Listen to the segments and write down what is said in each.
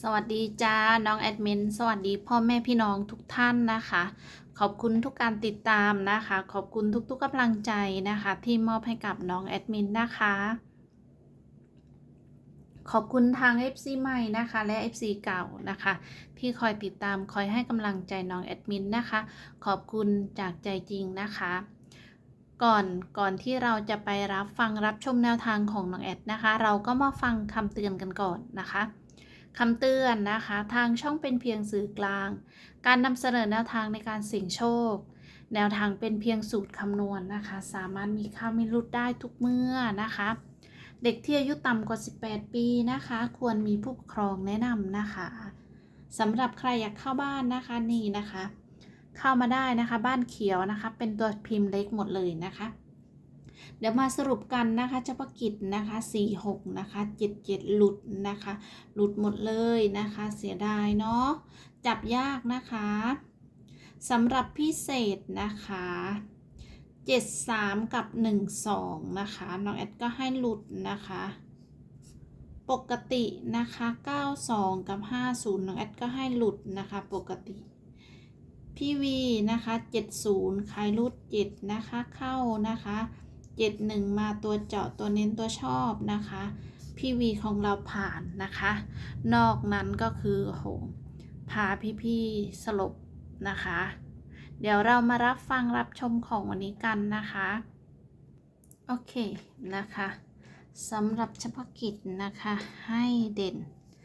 สวัสดีจ้า น้องแอดมิน สวัสดีพ่อแม่พี่น้องทุกท่านนะคะ ขอบคุณทุกการติดตามนะคะ ขอบคุณทุกๆกำลังใจนะคะ ที่มอบให้กับน้องแอดมินนะคะ ขอบคุณทาง FC ใหม่นะคะ และ FC เก่านะคะ ที่คอยติดตามคอยให้กำลังใจน้องแอดมินนะคะ ขอบคุณจากใจจริงนะคะก่อนก่อนที่เราจะไปรับฟังรับชมแนวทางของน้องแอดนะคะ เราก็มาฟังคำเตือนกันก่อนนะคะ คำเตือนนะคะ ทางช่องเป็นเพียงสื่อกลาง การนำเสนอแนวทางในการเสี่ยงโชค แนวทางเป็นเพียงสูตรคำนวณนะคะ สามารถมีค่าไม่รุดได้ทุกเมื่อนะคะ เด็กที่อายุต่ำกว่า 18 ปีนะคะ ควรมีผู้ปกครองแนะนำนะคะสำหรับใครอยากเข้าบ้านนะคะนี่นะคะ เข้ามาได้นะคะ บ้านเขียวนะคะ เป็นตัวพิมพ์เล็กหมดเลยนะคะ เดี๋ยวมาสรุปกันนะคะเฉพาะกิจนะคะ46นะคะ77 หลุดนะคะ หลุดหมดเลยนะคะ เสียดายเนาะจับยากนะคะสำหรับพิเศษนะคะ73 กับ 12 นะคะ น้องแอดก็ให้หลุดนะคะ ปกตินะคะ 92 กับ 50 น้องแอดก็ให้หลุดนะคะ ปกติ พี่วีนะคะ 70 ขายรุด7นะคะ เข้านะคะ 71 มาตัวเจาะตัวเน้นตัวชอบนะคะพี่วีของเราผ่านนะคะ นอกนั้นก็คือโหพาพี่ๆสลบนะคะ เดี๋ยวเรามารับฟังรับชมของวันนี้กันนะคะ โอเคนะคะสำหรับเฉพาะกิจนะคะให้เด่น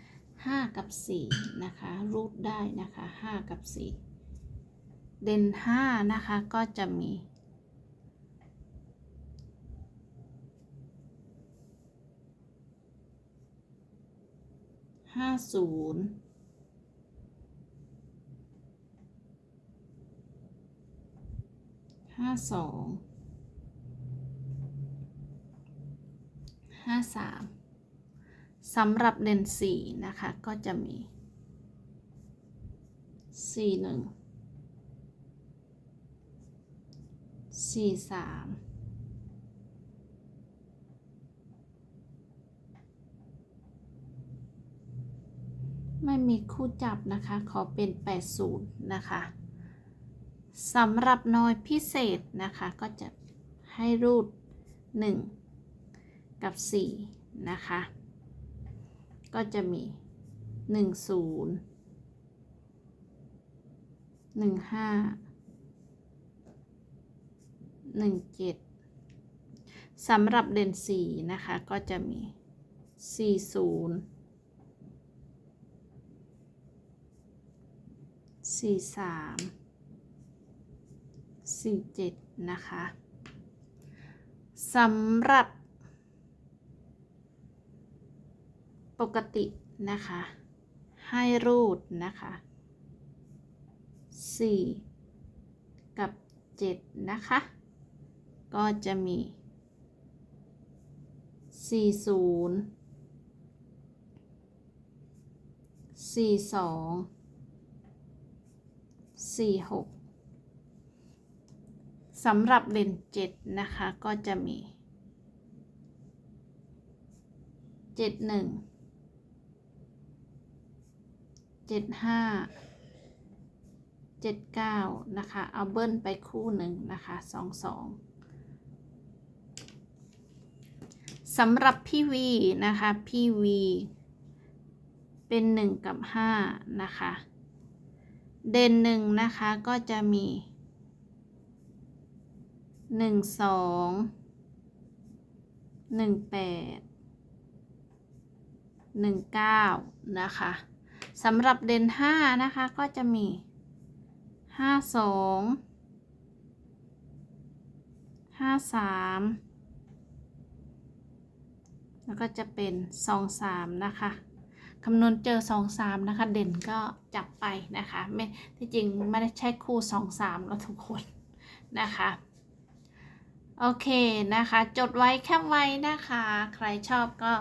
5 กับ 4 นะคะ รูดได้นะคะ 5 กับ 4 เด่น 5 นะคะก็จะมี ห้าศูนย์ห้าสองห้าสามสำหรับเด่นสี่นะคะ ก็จะมีสี่หนึ่งสี่สาม ไม่มีคู่จับนะคะ ขอเป็น 80 นะคะสำหรับน้อยพิเศษนะคะ ก็จะให้รูด 1 กับ 4 นะคะ ก็จะมี 10 15 17สำหรับเด่น4นะคะ ก็จะมี 40 สี่สามสี่เจ็ดนะคะสำหรับ ปกตินะคะ ให้รูดนะคะสี่กับเจ็ดนะคะ ก็จะมีสี่ศูนย์สี่สอง สี่หกสำหรับเด่นเจ็ดนะคะก็จะมีเจ็ดหนึ่งเจ็ดห้าเจ็ดเก้านะคะ เอาเบิ้ลไปคู่หนึ่งนะคะสองสองสำหรับพี่วีนะคะ พี่วี เป็นหนึ่งกับห้านะคะ เด่นหนึ่งนะคะก็จะมีหนึ่งสองหนึ่งแปดหนึ่งเก้านะคะสำหรับเด่นห้านะคะก็จะมีห้าสองห้าสามแล้วก็จะเป็นสองสามนะคะ คำนวณเจอสองสามนะคะ เด่นก็จับไปนะคะไม่ที่จริงไม่ได้ใช้คู่สองสามแล้วทุกคนนะคะโอเคนะคะ จดไว้แคปไว้นะคะ ใครชอบก็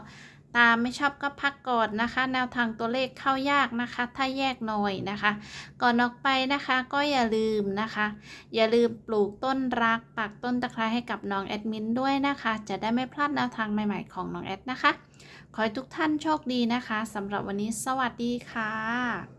ตามไม่ชอบก็พักก่อนนะคะ แนวทางตัวเลขเข้ายากนะคะ ถ้าแยกหน่อยนะคะ ก่อนออกไปนะคะก็อย่าลืมนะคะ อย่าลืมปลูกต้นรักปักต้นตะไคร้ให้กับน้องแอดมินด้วยนะคะ จะได้ไม่พลาดแนวทางใหม่ๆของน้องแอดนะคะ ขอให้ทุกท่านโชคดีนะคะสำหรับวันนี้สวัสดีค่ะ